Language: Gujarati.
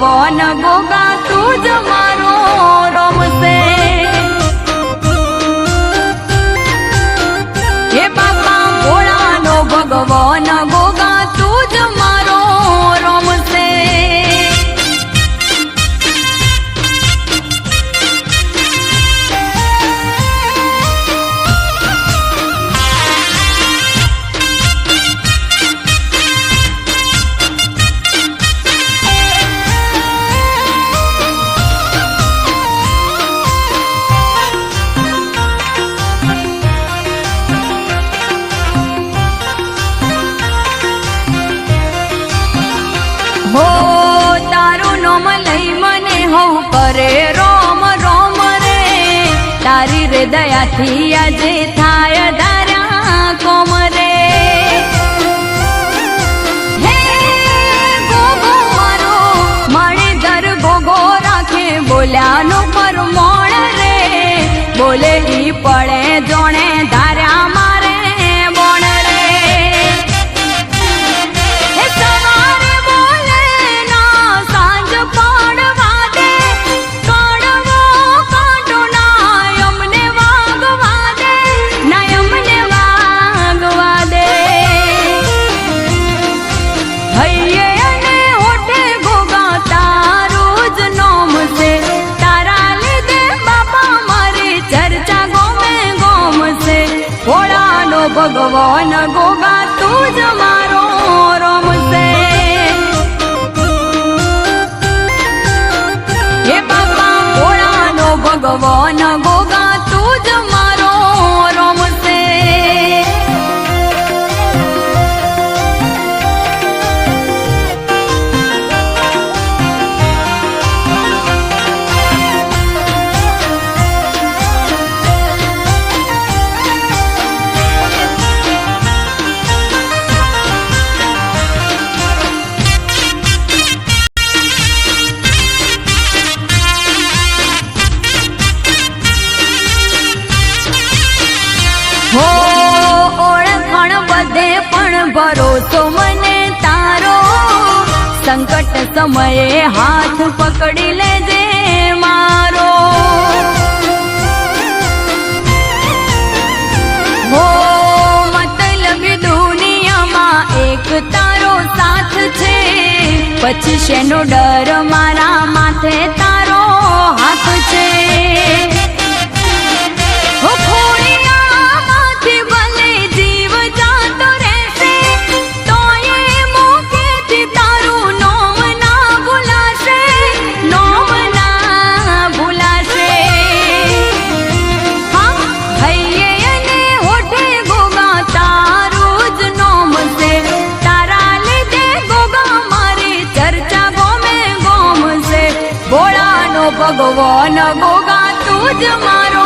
ভুবন ভোগা દયાથી આજે થાય દારા કોમરે બોલ્યાનું પરમોણ રે. બોલે પડે જોણે Go go go! I'm gonna Goga ભરોસો મને તારો. સંકટ સમયે હાથ પકડી લેજે મારો. હો, મતલબ દુનિયામાં એક તારો સાથ છે. પછી શેનો ડર મારા માથે તારો ભગવાન ગોગા તું જ મારો